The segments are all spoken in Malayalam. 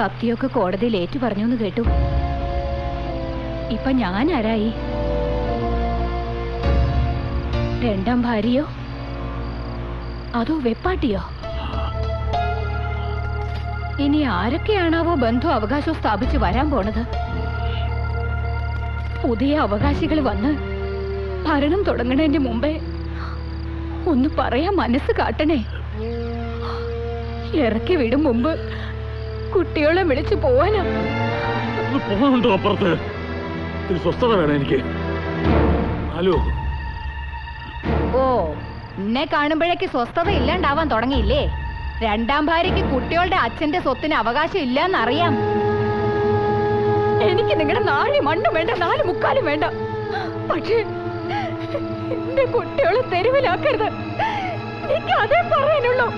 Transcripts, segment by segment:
സത്യമൊക്കെ കോടതിയിൽ ഏറ്റു പറഞ്ഞു എന്ന് കേട്ടു. ഇപ്പൊ ഞാൻ ആരായി? രണ്ടാം ഭാര്യയോ? അതോ വെപ്പാട്ടിയോ? ഇനി ആരൊക്കെയാണാവോ ബന്ധു അവകാശം സ്ഥാപിച്ച് വരാൻ പോണത്? പുതിയ അവകാശികൾ വന്ന് ഭരണം തുടങ്ങണതിന്റെ മുമ്പേ ഒന്ന് പറയാൻ മനസ്സ് കാട്ടണേ. ഇറക്കി വിടും മുമ്പ് കുട്ടികളെ വിളിച്ചു പോവാനാ. അപ്പുറത്ത്? സ്വസ്ഥത വേണം എനിക്ക്. ഹലോ. ഓ എന്നെ കാണുമ്പോഴേക്ക് സ്വസ്ഥത ഇല്ലാണ്ടാവാൻ തുടങ്ങിയില്ലേ? രണ്ടാം ഭാര്യയ്ക്ക് കുട്ടികളുടെ അച്ഛന്റെ സ്വത്തിന് അവകാശം ഇല്ലെന്നറിയാം. എനിക്ക് നിങ്ങളുടെ നാല് മണ്ണും വേണ്ട നാല് മുക്കാലും വേണ്ട. പക്ഷേ എന്റെ കുട്ടികളെ തെരുവിലാക്കരുത്. എനിക്ക് അതേ പറയാനുള്ളൂ.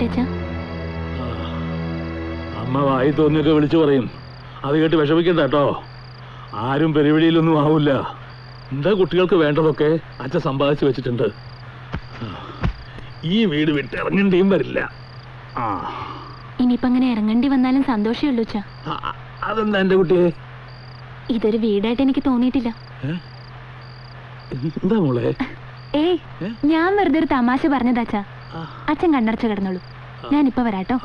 മരുന്ന് അമ്മ വായി തോന്നിയൊക്കെ വിളിച്ചു പറയും. അത് കേട്ട് വിഷമിക്കണ്ട കേട്ടോ. ആരും പെരുവിളിയിലൊന്നും ആവില്ല. എന്താ കുട്ടികൾക്ക് വേണ്ടതൊക്കെ അച്ഛൻ സമ്പാദിച്ചു വെച്ചിട്ടുണ്ട്. ഈ വീട് വിട്ട് ഇറങ്ങേണ്ടിയും വരില്ല. ആ. ഇനിയിപ്പോ അങ്ങനെ ഇറങ്ങേണ്ടി വന്നാലും സന്തോഷമേ ഉള്ളൂ അച്ഛാ. ആ, അതെന്താ എന്റെ കുട്ടിയെ? ഇതൊരു വീടായിട്ട് എനിക്ക് തോന്നിയിട്ടില്ല. എന്താ മോളെ? ഏയ്? ഞാൻ വെറുതെ ഒരു തമാശ പറഞ്ഞതാ അച്ഛാ. ആ, അച്ഛൻ കണ്ണടച്ച് കിടന്നോളൂ. ഞാനിപ്പോ വരാട്ടോ.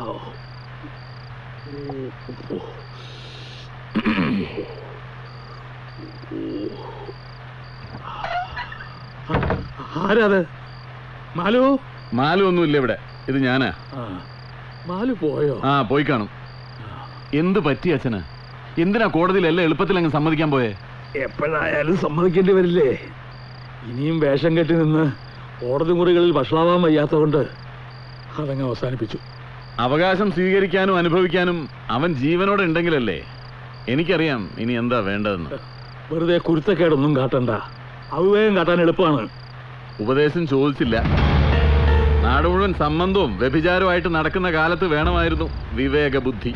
ആരാത്? മാലു? മാലു ഒന്നുമില്ല ഇവിടെ. ഇത് ഞാനാ. ആ, മാലു പോയോ? ആ പോയി കാണും. എന്ത് പറ്റി അച്ഛന്? എന്തിനാ കോടതിയിലല്ല എളുപ്പത്തിൽ അങ്ങ് സമ്മതിക്കാൻ പോയേ? എപ്പോഴായാലും സമ്മതിക്കേണ്ടി വരില്ലേ? ഇനിയും വേഷം കെട്ടി നിന്ന് കോടതി മുറികളിൽ വഷളാവാൻ വയ്യാത്തതുകൊണ്ട് അതങ്ങ് അവസാനിപ്പിച്ചു. അവകാശം സ്വീകരിക്കാനും അനുഭവിക്കാനും അവൻ ജീവനോടെ ഉണ്ടെങ്കിലല്ലേ? എനിക്കറിയാം ഇനി എന്താ വേണ്ടതെന്ന്. വെറുതെ കുരുത്തക്കേടൊന്നും കാട്ടണ്ട. അവിവേകം കാട്ടാൻ എളുപ്പമാണ്. ഉപദേശം ചോദിച്ചില്ല. നാട് മുഴുവൻ സംബന്ധവും വ്യഭിചാരവുമായിട്ട് നടക്കുന്ന കാലത്ത് വേണമായിരുന്നു വിവേക ബുദ്ധി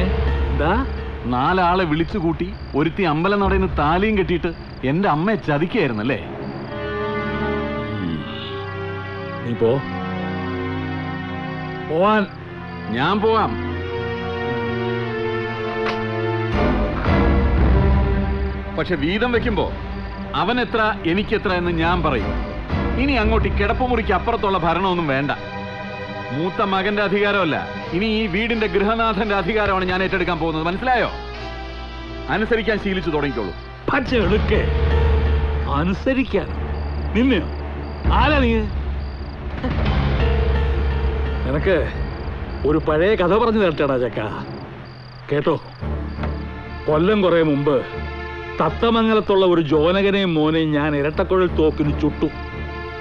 എന്താ? നാലാളെ വിളിച്ചുകൂട്ടി ഒരുത്തി അമ്പലം നടന്ന് താലിയും കെട്ടിയിട്ട് എന്റെ അമ്മയെ ചതിക്കായിരുന്നല്ലേ നീ പോ. പോവാൻ. ഞാൻ പോവാം. പക്ഷെ വീതം വെക്കുമ്പോ അവൻ എത്ര എനിക്കെത്ര എന്ന് ഞാൻ പറയും. ഇനി അങ്ങോട്ട് ഈ കിടപ്പുമുറിക്ക് അപ്പുറത്തുള്ള ഭരണമൊന്നും വേണ്ട. മൂത്ത മകന്റെ അധികാരമല്ല. ഇനി ഈ വീടിന്റെ ഗൃഹനാഥന്റെ അധികാരമാണ് ഞാൻ ഏറ്റെടുക്കാൻ പോകുന്നത്. മനസ്സിലായോ? അനുസരിക്കാൻ ശീലിച്ചു തുടങ്ങിക്കോളൂ. പച്ച അനുസരിക്കാൻ. നിന്നെയോ? ആരാ നീ? നിനക്ക് ഒരു പഴയ കഥ പറഞ്ഞു തരട്ടേടാ ചക്ക. കേട്ടോ? കൊല്ലം കുറെ മുമ്പ് തത്തമംഗലത്തുള്ള ഒരു ജോനകനെയും മോനെയും ഞാൻ ഇരട്ടക്കുഴൽ തോക്കിന് ചുട്ടു.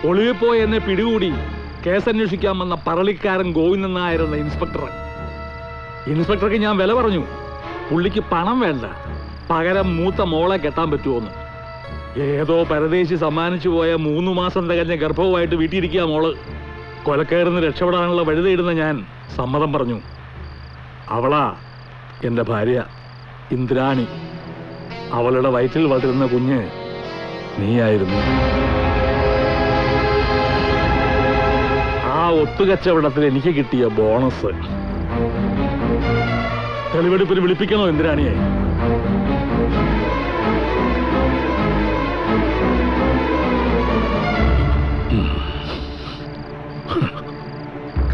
ഒളിവിപ്പോയി എന്നെ പിടികൂടി കേസന്വേഷിക്കാൻ വന്ന പറളിക്കാരൻ ഗോവിന്ദൻ നായരെന്ന ഇൻസ്പെക്ടർ ഇൻസ്പെക്ടർക്ക് ഞാൻ വില പറഞ്ഞു. പുള്ളിക്ക് പണം വേണ്ട. പകരം മൂത്ത മോളെ കെട്ടാൻ പറ്റുമോന്ന് ഏതോ പരദേശി സമ്മാനിച്ചു പോയ മൂന്ന് മാസം തികഞ്ഞ ഗർഭവുമായിട്ട് വീട്ടിയിരിക്കുക മോൾ. കൊലക്കയറുന്ന് രക്ഷപ്പെടാനുള്ള വഴി തേടുന്ന ഞാൻ സമ്മതം പറഞ്ഞു. അവളാ എന്റെ ഭാര്യ ഇന്ദ്രാണി. അവളുടെ വയറ്റിൽ വളരുന്ന കുഞ്ഞ് നീയായിരുന്നു. ആ ഒത്തുകച്ചവടത്തിൽ എനിക്ക് കിട്ടിയ ബോണസ്. തെളിവെടുപ്പിന് വിളിപ്പിക്കണോ ഇന്ദ്രാണിയെ?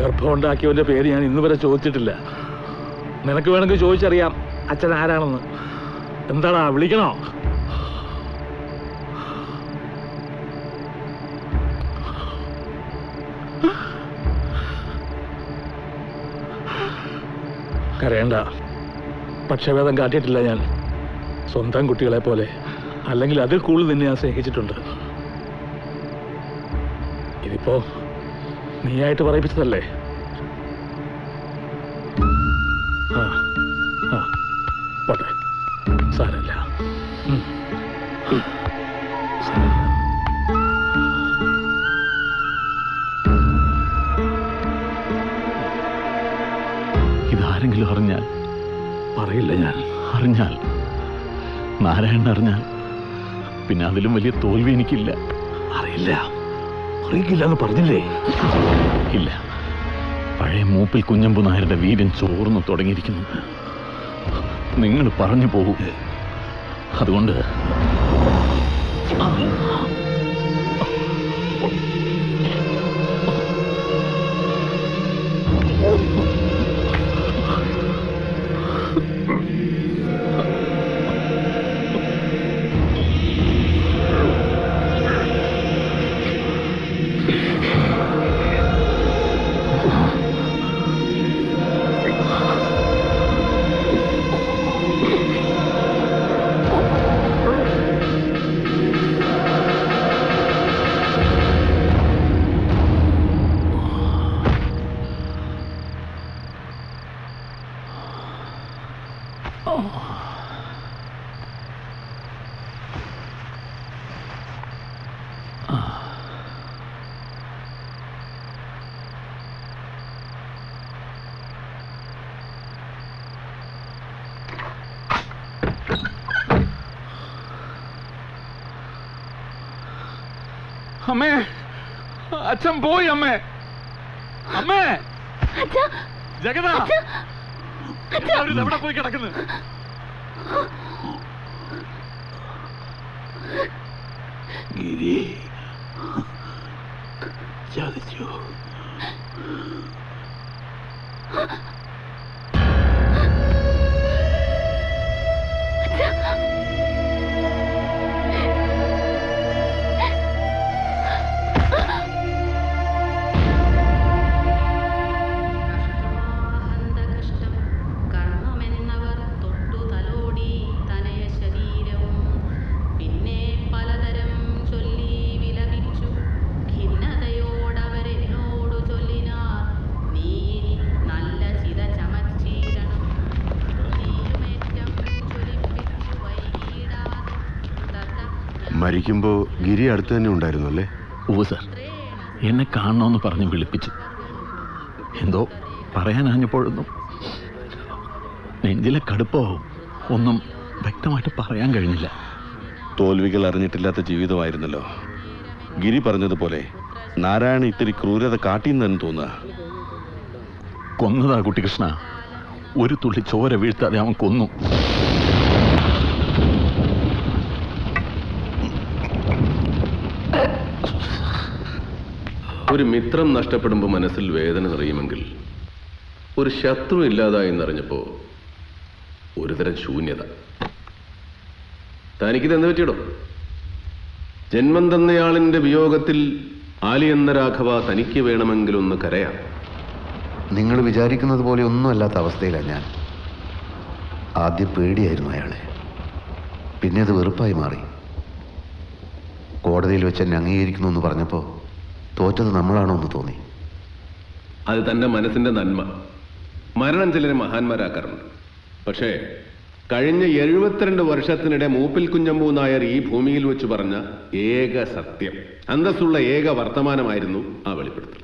ഗർഭമുണ്ടാക്കിയവന്റെ പേര് ഞാൻ ഇന്ന് വരെ ചോദിച്ചിട്ടില്ല. നിനക്ക് വേണമെങ്കിൽ ചോദിച്ചറിയാം അച്ഛൻ ആരാണെന്ന്. എന്താടാ വിളിക്കണോ? കരയണ്ട. പക്ഷഭേദം കാട്ടിയിട്ടില്ല ഞാൻ. സ്വന്തം കുട്ടികളെ പോലെ. അല്ലെങ്കിൽ അതിൽ കൂടുതൽ നിന്നെ ഞാൻ സ്നേഹിച്ചിട്ടുണ്ട്. ഇതിപ്പോ നീയായിട്ട് പറയിപ്പിച്ചതല്ലേ? ആ ആ. പോട്ടെ. സാരല്ല. ഇതാരെങ്കിലും അറിഞ്ഞാൽ? പറയില്ല ഞാൻ. അറിഞ്ഞാൽ? നാരായണൻ അറിഞ്ഞാൽ? പിന്നെ അതിലും വലിയ തോൽവി എനിക്കില്ല. അറിയില്ല. അറിയില്ല എന്ന് പറഞ്ഞില്ലേ? ഇല്ല. പഴയ മൂപ്പിൽ കുഞ്ഞമ്പു നായരുടെ വീര്യം ചോർന്നു തുടങ്ങിയിരിക്കുന്നു. നിങ്ങൾ പറഞ്ഞു പോകൂ. അതുകൊണ്ട് അമ്മേ. അച്ഛൻ പോയി അമ്മേ. അമ്മേ. ജഗത എല്ലാവരും എവിടെ പോയി കിടക്കുന്നു? ഗിരി. ചതിച്ചു. മരിക്കുമ്പോ ഗിരി അടുത്ത് തന്നെ ഉണ്ടായിരുന്നു അല്ലേ? ഓ സർ. എന്നെ കാണണമെന്ന് പറഞ്ഞ് വിളിപ്പിച്ചു. എന്തോ പറയാനാഞ്ഞപ്പോഴൊന്നും നെഞ്ചിലെ കടുപ്പവും ഒന്നും വ്യക്തമായിട്ട് പറയാൻ കഴിഞ്ഞില്ല. തോൽവികൾ അറിഞ്ഞിട്ടില്ലാത്ത ജീവിതമായിരുന്നല്ലോ. ഗിരി പറഞ്ഞതുപോലെ നാരായണ ഇത്തിരി ക്രൂരത കാട്ടിയെന്ന് തന്നെ തോന്നുക. കൊന്നതാ കുട്ടികൃഷ്ണ. ഒരു തുള്ളി ചോര വീഴ്ത്താതെ അവൻ കൊന്നു. ഒരു മിത്രം നഷ്ടപ്പെടുമ്പോൾ മനസ്സിൽ വേദന നിറയുമെങ്കിൽ ഒരു ശത്രു ഇല്ലാതായി എന്നറിഞ്ഞപ്പോൾ ഒരുതരം ശൂന്യത. തനിക്കിത് എന്ത് പറ്റിയിടോ? ജന്മം തന്നയാളിന്റെ വിയോഗത്തിൽ ആലി എന്ന രാഘവ തനിക്ക് വേണമെങ്കിലൊന്ന് കരയാം. നിങ്ങൾ വിചാരിക്കുന്നത് പോലെ ഒന്നുമല്ലാത്ത അവസ്ഥയിലാണ് ഞാൻ. ആദ്യം പേടിയായിരുന്നു അയാളെ. പിന്നെ അത് വെറുപ്പായി മാറി. കോടതിയിൽ വെച്ച് എന്നെ അംഗീകരിക്കുന്നു എന്ന് പറഞ്ഞപ്പോൾ തോറ്റത് നമ്മളാണോ എന്ന് തോന്നി. അത് തന്റെ മനസ്സിന്റെ നന്മ. മരണം ചിലരെ മഹാന്മാരാക്കാറുണ്ട്. പക്ഷേ കഴിഞ്ഞ എഴുപത്തിരണ്ട് വർഷത്തിനിടെ മൂപ്പിൽ കുഞ്ഞമ്പൂ നായർ ഈ ഭൂമിയിൽ വെച്ച് പറഞ്ഞ ഏക സത്യം അന്തസ്സുള്ള ഏക വർത്തമാനമായിരുന്നു ആ വെളിപ്പെടുത്തൽ.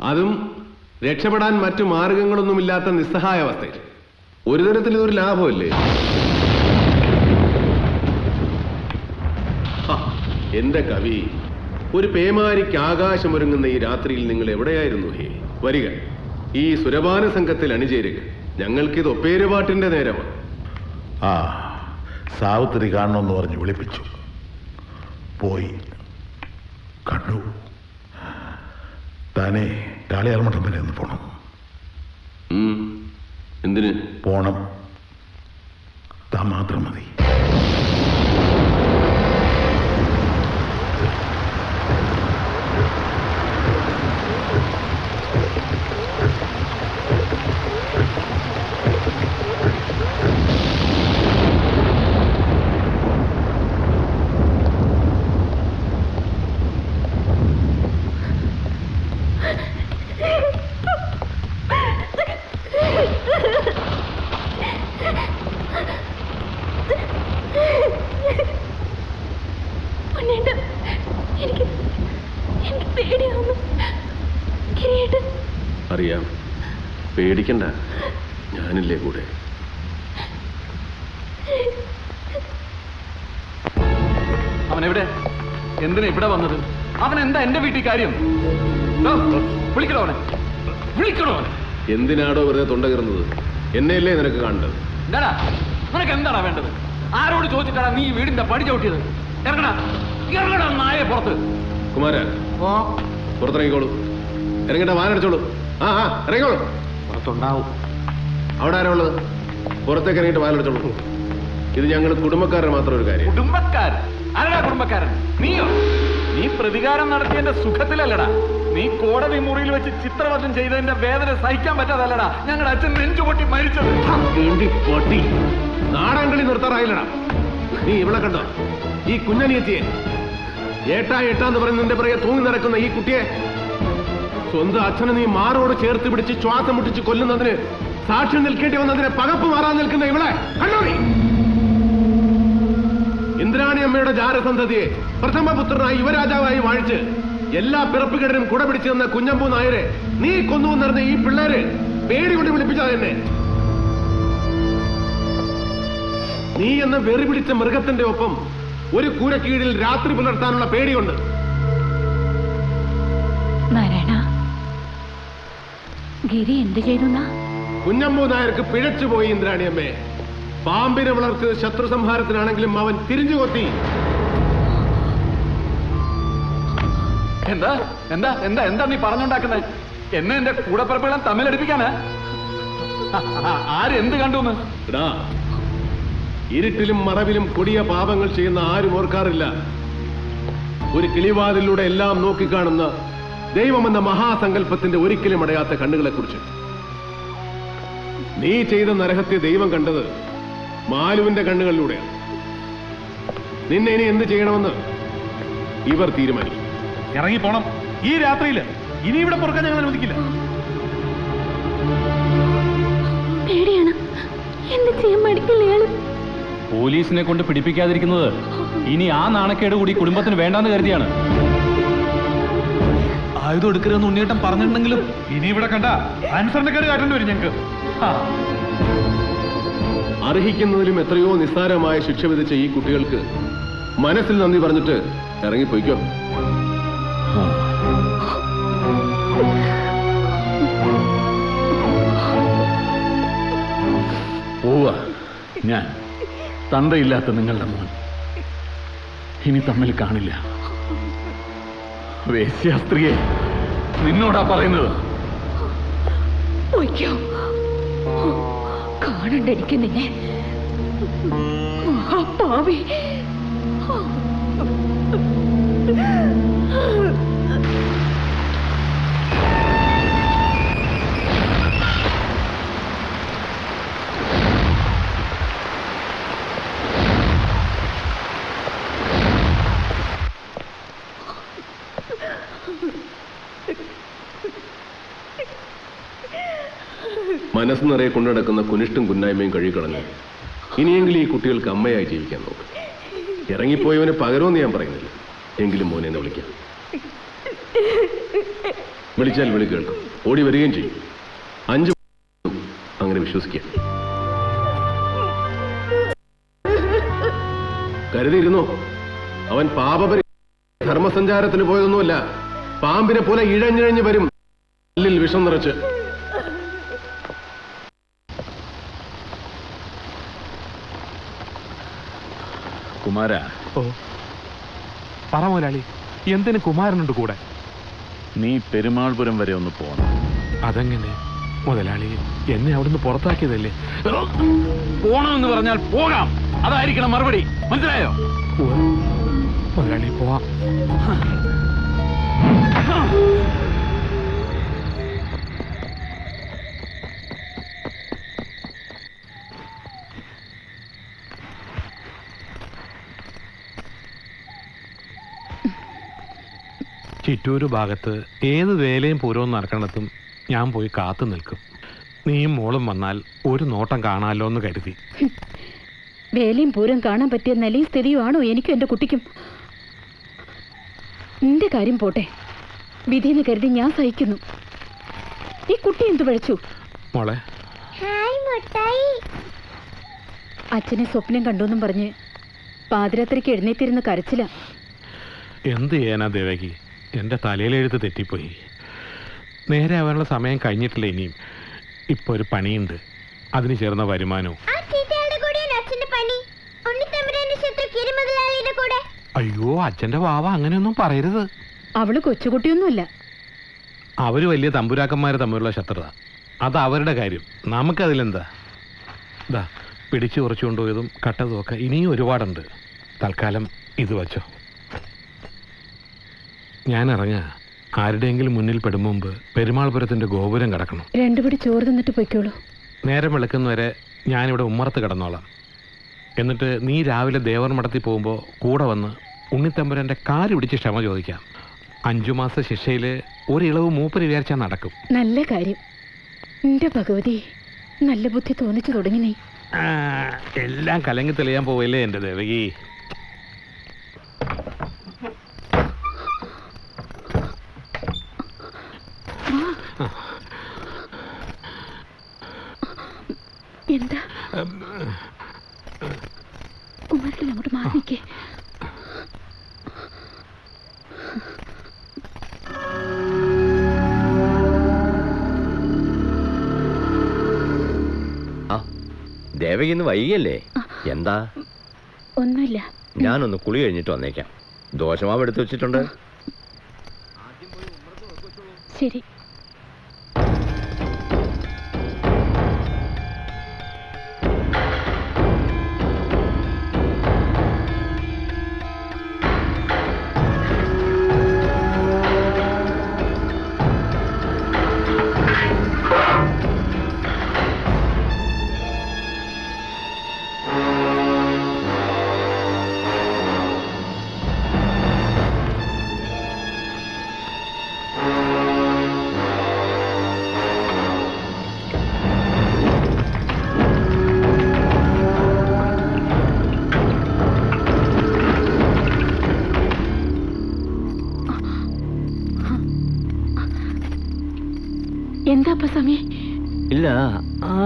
അതും രക്ഷപ്പെടാൻ മറ്റു മാർഗങ്ങളൊന്നുമില്ലാത്ത നിസ്സഹായാവസ്ഥയിൽ ഒരു തരത്തിൽ ഇതൊരു ലാഭമല്ലേ? എന്റെ കവി ഒരു പേമാരിക്ക് ആകാശമൊരുങ്ങുന്ന ഈ രാത്രിയിൽ നിങ്ങൾ എവിടെയായിരുന്നു? ഹേ വരിക. ഈ സുരപാന സംഘത്തിൽ അണിചേരുക. ഞങ്ങൾക്കിത് ഒപ്പേരുപാട്ടിന്റെ നേരമാണ്. ആ സാവിത്രി കാണണമെന്ന് പറഞ്ഞ് വിളിപ്പിച്ചു. പോയി. കണ്ടു. താനേ കാളിയാർ മഠം വരെ ഒന്ന് പോണം. എന്തിന്? പോണം. താൻ മാത്രം മതി. പേടിക്കണ്ട. ഞാനില്ലേ കൂടെ? അവൻ എവിടെ എന്തിനാ ഇവിടെ വന്നത്? അവൻ എന്താ എന്റെ വീട്ടിൽ കാര്യം? വിളിക്കണോ അവനെ. വിളിക്കണോ അവനെ. എന്തിനാടോ വെറുതെ തൊണ്ട കയറുന്നത് എന്നെയല്ലേ നിനക്ക് കാണേണ്ടത്? എന്താടാ നിനക്ക് എന്താടാ വേണ്ടത്? ആരോട് ചോദിച്ചിട്ടാണ് നീ വീടിന്റെ പടി ചവിട്ടിയത്? ഇറങ്ങടാ ഇറങ്ങടാ നായ പുറത്ത്. കുമാര പുറത്തിറങ്ങിക്കോളൂ. ഇറങ്ങിട്ട വാനടിച്ചോളൂ. ആ ആ ഇറങ്ങിക്കോളൂ. പുറത്തുണ്ടാവും അവിടെ ആരാ ഉള്ളത്? പുറത്തേക്ക് ഇറങ്ങിയിട്ട് വാലെടുത്തോളൂ. ഇത് ഞങ്ങൾ കുടുംബക്കാരുടെ മാത്രം ഒരു കാര്യം. കുടുംബക്കാരൻ? ആരടാ കുടുംബക്കാരൻ? നീയോ? നീ പ്രതികാരം നടത്തിയതിന്റെ സുഖത്തിലല്ലടാ. നീ കോടതി മുറിയിൽ വെച്ച് ചിത്രവധം ചെയ്തതിന്റെ വേദന സഹിക്കാൻ പറ്റാതല്ലടാ. ഞങ്ങളുടെ അച്ഛൻ നെഞ്ചുപൊട്ടി മരിച്ചത്. പൊട്ടി. നാടൻകളി നിർത്താറായില്ലടാ. നീ ഇവിടെ കണ്ടോ? ഈ കുഞ്ഞനിയെത്തിയെ. ഏട്ടാ ഏട്ടാന്ന് പറഞ്ഞ് നിന്റെ പിറകെ തൂങ്ങി നടക്കുന്ന ഈ കുട്ടിയെ സ്വന്തം അച്ഛനെ നീ മാറോട് ചേർത്ത് പിടിച്ച് ശ്വാസം മുട്ടിച്ച് കൊല്ലുന്നതിന് സാക്ഷി നിൽക്കേണ്ടി വന്നതിന് പകപ്പ് മാറാൻ നിൽക്കുന്ന ഇവളെ കണ്ടോ നീ ഇന്ദ്രാണി അമ്മയുടെ ജാരസന്തതിയെ പ്രഥമ പുത്രനായി യുവരാജാവായി വാഴിച്ച് എല്ലാ പിറപ്പുകേടനും കുട പിടിച്ചു തന്ന കുഞ്ഞമ്പൂ നായരെ നീ കൊന്നു നിറഞ്ഞ ഈ പിള്ളേര് പേടി കൊണ്ട് വിളിപ്പിച്ചാ തന്നെ നീ എന്ന വെറി പിടിച്ച മൃഗത്തിന്റെ ഒപ്പം ഒരു കൂരക്കീഴിൽ രാത്രി പുലർത്താനുള്ള പേടിയുണ്ട്. നാരായണ ഗിരി എന്ത് ചെയ്തു കുഞ്ഞമ്മൂ നായർക്ക് പിഴച്ചുപോയി ഇന്ദ്രാണിയമ്മേ. പാമ്പിനെ വളർത്തിയത് ശത്രു സംഹാരത്തിനാണെങ്കിലും അവൻ തിരിഞ്ഞു കൊത്തി. എന്താ? എന്താ? എന്താ? എന്താ നീ പറഞ്ഞുണ്ടാക്കുന്നത് എന്നെ എന്റെ കൂടപ്പിറപ്പുകളും തമ്മിലടിപ്പിക്കാനാ? ആര് ആരെന്ത് കണ്ടു ഇരുട്ടിലും മറവിലും കൊടിയ പാപങ്ങൾ ചെയ്യുന്ന ആരും ഓർക്കാറില്ല. ഒരു കിളിവാതിലൂടെ എല്ലാം നോക്കിക്കാണുന്ന ദൈവമെന്ന മഹാസങ്കല്പത്തിന്റെ ഒരിക്കലും അടയാത്ത കണ്ണുകളെ കുറിച്ച് നീ ചെയ്ത നരഹത്യ ദൈവം കണ്ടത് മാലുവിന്റെ കണ്ണുകളിലൂടെയാണ്. നിന്നെ ഇനി എന്ത് ചെയ്യണമെന്ന് ഇവർ തീരുമാനിക്കും. ഇറങ്ങി പോണം ഈ രാത്രിയിൽ ഇനി ഇവിടെ പുറക്കാൻ ഞങ്ങൾ അനുവദിക്കില്ല. പേടിയാണ്. എന്ത് ചെയ്യാൻ മടിക്കില്ല ഇയാൾ പോലീസിനെ കൊണ്ട് പിടിപ്പിക്കാതിരിക്കുന്നത് ഇനി ആ നാണക്കേട് കൂടി കുടുംബത്തിന് വേണ്ടാന്ന് കരുതിയാണ്. ആയുധം എടുക്കരുതെന്ന് ഉണ്ണിയേട്ടൻ പറഞ്ഞിട്ടുണ്ടെങ്കിലും ഇനി ഇവിടെ കണ്ട അനുസരണക്കാർ കാട്ടേണ്ടി വരും ഞങ്ങൾക്ക്. അർഹിക്കുന്നതിലും എത്രയോ നിസ്സാരമായ ശിക്ഷ വിധിച്ച ഈ കുട്ടികൾക്ക് മനസ്സിൽ നന്ദി പറഞ്ഞിട്ട് ഇറങ്ങിപ്പോയിക്കോ. പോവാ ഞാൻ തന്തയില്ലാത്ത നിങ്ങളുടെ മോൻ. ഇനി തമ്മിൽ കാണില്ല. വേശ്യാസ്ത്രീയെ നിന്നോടാ പറയുന്നത്? കാണണ്ട നിന്നെ. മഹാപാവി. മനസ്സ് നിറയെ കൊണ്ടുനടക്കുന്ന കുനിഷ്ടും കുന്നായ്മയും കഴുകിക്കളഞ്ഞു. ഇനിയെങ്കിലും ഈ കുട്ടികൾക്ക് അമ്മയായി ജീവിക്കാൻ നോക്കും. ഇറങ്ങിപ്പോയവന് പകരമെന്ന് ഞാൻ പറയുന്നില്ല. എങ്കിലും മോനെ എന്ന് വിളിക്കാം. വിളിച്ചാൽ വിളി കേൾക്കും. ഓടി വരികയും ചെയ്യും. അഞ്ച് അങ്ങനെ വിശ്വസിക്കാം. കരുതിയിരുന്നോ? അവൻ പാപപരി ധർമ്മസഞ്ചാരത്തിന് പോയതൊന്നുമല്ല. പാമ്പിനെ പോലെ ഇഴഞ്ഞിഴഞ്ഞ് വരും. വിഷം നിറച്ച് കുമാര? ഓ. പറ മുതലാളി എന്തിന് കുമാരനുണ്ട് കൂടെ? നീ പെരുമാൾപുരം വരെ ഒന്ന് പോണം. അതെങ്ങനെ? മുതലാളി എന്നെ അവിടുന്ന് പുറത്താക്കിയതല്ലേ? പോണമെന്ന് പറഞ്ഞാൽ പോകാം. അതായിരിക്കണം മറുപടി. മനസ്സിലായോ. മുതലാളി പോവാം. ചിറ്റൂര് ഭാഗത്ത് ഏത് വേലയും പൂരവും നടക്കണത്തും ഞാൻ പോയി കാത്തു നിൽക്കും. നീയും മോളും വന്നാൽ ഒരു നോട്ടം കാണാമല്ലോ എന്ന് കരുതി. വേലയും പൂരം കാണാൻ പറ്റിയ നിലയും സ്ഥിതിയുമാണോ എനിക്കും എന്റെ കുട്ടിക്കും? നിന്റെ കാര്യം പോട്ടെ. വിധിയെന്ന് കരുതി ഞാൻ സഹിക്കുന്നു. ഈ കുട്ടി എന്തു പഴിച്ചു? മോളെ. അച്ഛനെ സ്വപ്നം കണ്ടുവെന്നും പറഞ്ഞ് പാതിരാത്രിക്ക് എഴുന്നേറ്റിരുന്ന് കരച്ചില. എന്ത് ചെയ്യാനാ ദേവകി? എന്റെ തലയിലെഴുത്ത് തെറ്റിപ്പോയി. നേരെ ആവാനുള്ള സമയം കഴിഞ്ഞിട്ടില്ല ഇനിയും ഇപ്പോൾ ഒരു പണിയുണ്ട്. അതിന് ചേർന്ന വരുമാനവും. അയ്യോ അച്ഛന്റെ വാവ അങ്ങനെയൊന്നും പറയരുത്. അവൾ കൊച്ചുകുട്ടിയൊന്നുമില്ല. അവർ വലിയ തമ്പുരാക്കന്മാരെ തമ്മിലുള്ള ശത്രുത. അത് അവരുടെ കാര്യം. നമുക്കതിലെന്താ? ഇതാ പിടിച്ചു കുറച്ചു കൊണ്ടുപോയതും കട്ടതും ഒക്കെ ഇനിയും ഒരുപാടുണ്ട്. തൽക്കാലം ഇത് വച്ചോ. ഞാൻ ഇറങ്ങാ ആരുടെയെങ്കിലും മുന്നിൽ പെടും മുമ്പ് പെരുമാൾപുരത്തിന്റെ ഗോപുരം കിടക്കണം. രണ്ടുപടി ചോറ് തന്നിട്ട് പൊയ്ക്കോളൂ. നേരം വെളുക്കുന്നവരെ ഞാനിവിടെ ഉമ്മറത്ത് കിടന്നോളാം. എന്നിട്ട് നീ രാവിലെ ദേവർ മഠത്തിൽ പോകുമ്പോൾ കൂടെ വന്ന് ഉണ്ണിത്തമ്പുരന്റെ കാൽ പിടിച്ച് ക്ഷമ ചോദിക്കാം. അഞ്ചു മാസ ശിക്ഷയിൽ ഒരു ഇളവ് മൂപ്പര് വിചാരിച്ചാൽ നടക്കും. നല്ല കാര്യം. എന്റെ ഭഗവതി നല്ല ബുദ്ധി തോന്നിച്ചു തുടങ്ങി നീ. എല്ലാം കലങ്ങി തെളിയാൻ പോവല്ലേ എന്റെ ദേവകി? ഇന്ന് വൈകിയല്ലേ? എന്താ? ഒന്നുമില്ല. ഞാനൊന്ന് കുളി കഴിഞ്ഞിട്ട് വന്നേക്കാം. ദോശമാവ് എടുത്തു വെച്ചിട്ടുണ്ട്. ശരി.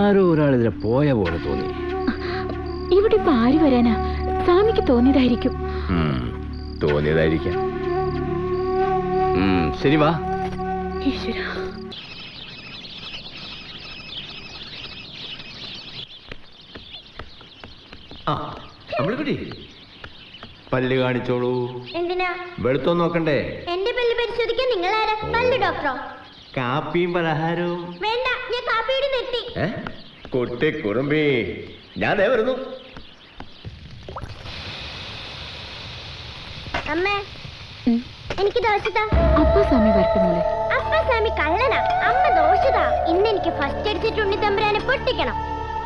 ആരോ ഒരാൾ ഇതിലെ പോയ പോലെ തോന്നി. ഇവിടെ ഇപ്പൊ ആര് വരാനാ? സ്വാമിക്ക് തോന്നിയതായിരിക്കും. തോന്നിയതായിരിക്കാം. ശരി വാ. ഈശ്വര. പല്ല് കാണിച്ചോളൂ. എന്തിനാ? വെളുത്തോ നോക്കണ്ടേ? എന്റെ പല്ല് പരിശോധിക്കാൻ നിങ്ങൾ ആരാ പല്ല് ഡോക്ടറോ? കാപ്പിയും പലഹാരവും. വേണ്ട ഞാൻ കാപ്പിയുടെ നിർത്തി കൊട്ടി കുറുമ്പി. ഞാൻ ദേ വരുന്നു. അമ്മേ എനിക്ക് ദോശതാ അപ്പ സ്വാമി വരട്ടെ മോളെ. അപ്പ സ്വാമി കള്ളനാ. അമ്മ ദോശതാ ഇന്ന് എനിക്ക് ഫസ്റ്റ് അടിച്ചിട്ട് ഉണ്ണി തമ്പുരാനെ പൊട്ടിക്കണം.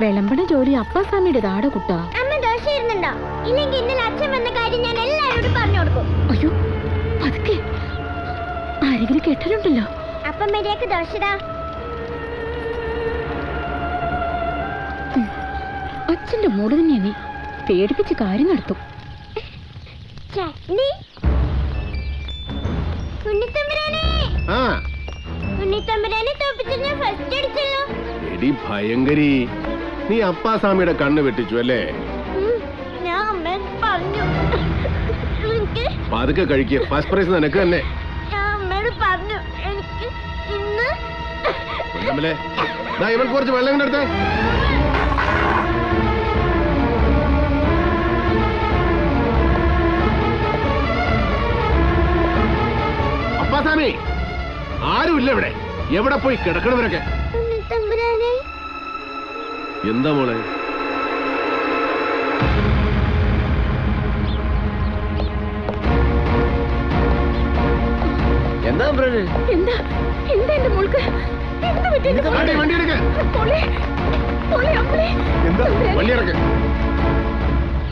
വിളമ്പണ ജോലി അപ്പ സ്വാമിയുടെ ദാട കുട്ടാ. അമ്മ ദോശ ഇരുന്നുണ്ടോ ഇല്ലെങ്കിൽ ഇന്നലെ അച്ഛൻ വന്ന കാര്യം ഞാൻ എല്ലാവരോടും പറഞ്ഞു കൊടുക്കും. അയ്യോ പതുക്കെ. ആരെങ്കിലും കെട്ടലുണ്ടല്ലോ അപ്പം മര്യാദയ്ക്ക് അച്ഛന്റെ മൂട് തന്നെയാ നീ. പേടിപ്പിച്ച് കാര്യം നടത്തും. എടി ഭയങ്കരി. നീ അപ്പാസ്വാമിയുടെ കണ്ണ് വെട്ടിച്ചു അല്ലേ? പതുക്കെ കഴിക്കുക ഫസ്റ്റ് പ്രൈസ് നിനക്ക് തന്നെ. പൊന്നമ്മലേ, ഇവൻ ഇവൾക്ക് കുറച്ച് വെള്ളം ഇങ്ങട് അപ്പാസാമി ആരുമില്ല ഇവിടെ. എവിടെ പോയി കിടക്കണവരൊക്കെ? എന്താ മോളെ? എന്താ എന്താ എന്താ എന്റെ മോൾക്ക്?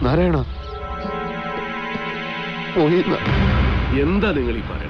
നാരായണ. പോയി എന്താ നിങ്ങൾ ഈ പറയണത്